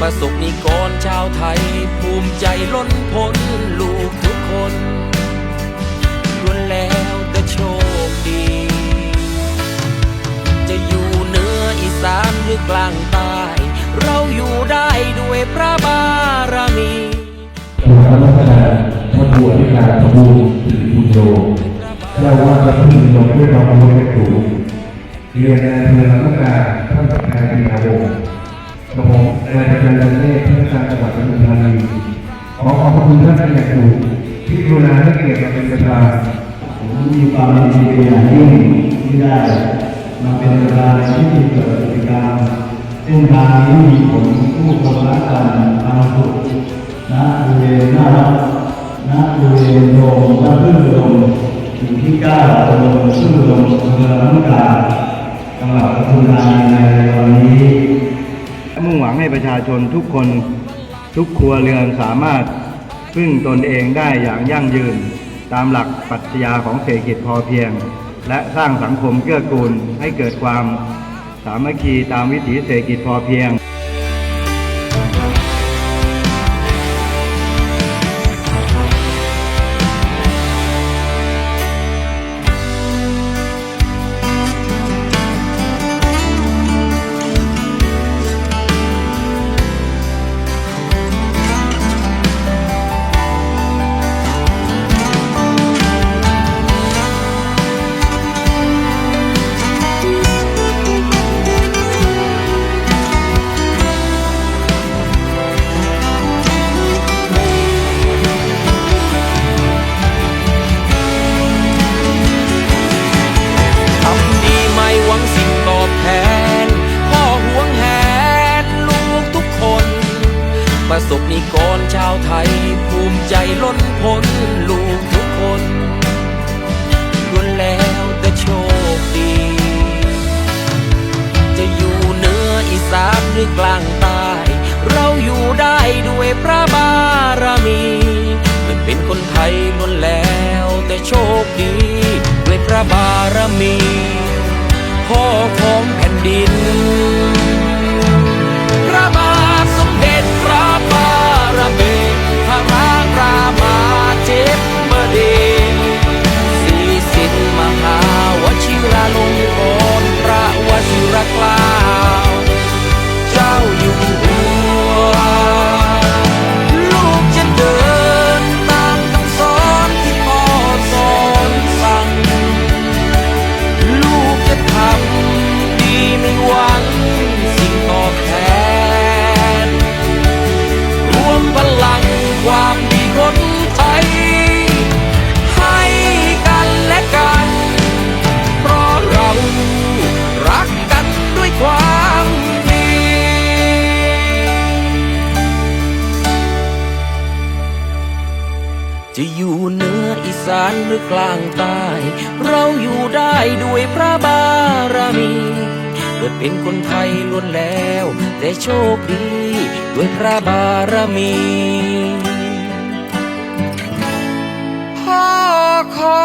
ประสบนิกรชาวไทย ภูมิใจล้นพ้นลูกทุกคนล้วนแล้วแต่โชคดี จะอยู่เหนืออีสานหรือกลางใต้เราอยู่ได้ด้วยพระบารมีพระลักษณะพระบวชที่การสมบูรณ์สิริบุญโยเจ้าว่าพระพึ่งลงด้วยน้องอมรเล็กถูเรียนในอำเภอลำลูกกาท่านประธานดินาวงศ์ กระผมนายประจันเนศท่านกาจารย์จังหวัดปทุมธานีขอขอบพระคุณท่านเป็นอย่างสูงที่กรุณาให้เกียรติมาเป็นประธานผมมีความยินดีเป็นอย่างยิ่งที่ได้มาเป็นประธานในพิธีเปิดกิจกรรมเส้นทางนี้มีผลผู้คนรักกันทางสุขณบริเวณหน้าวัดณบริเวณโรงพระพึ่งลมอยู่ที่เก้าตำบลพึ่งลมอำเภอลำลูกกาจังหวัดปทุมธานีในวันนี้ มุ่งหวังให้ประชาชนทุกคนทุกครัวเรือนสามารถพึ่งตนเองได้อย่างยั่งยืน ตามหลักปรัชญาของเศรษฐกิจพอเพียง และสร้างสังคมเกื้อกูลให้เกิดความสามัคคีตามวิถีเศรษฐกิจพอเพียง สบนิกรชาวไทย ภูมิใจล้นพ้นลูกทุกคนล้วนแล้วแต่โชคดี จะอยู่เหนืออีสานหรือกลางใต้เราอยู่ได้ด้วยพระบารมีเกิดเป็นคนไทยล้วนแล้วแต่โชคดี ด้วยพระบารมีพ่อของแผ่นดิน จะอยู่เหนืออีสานหรือกลางใต้ เราอยู่ได้ด้วยพระบารมีเกิดเป็นคนไทยล้วนแล้ว แต่โชคดีด้วยพระบารมีพ่อขอ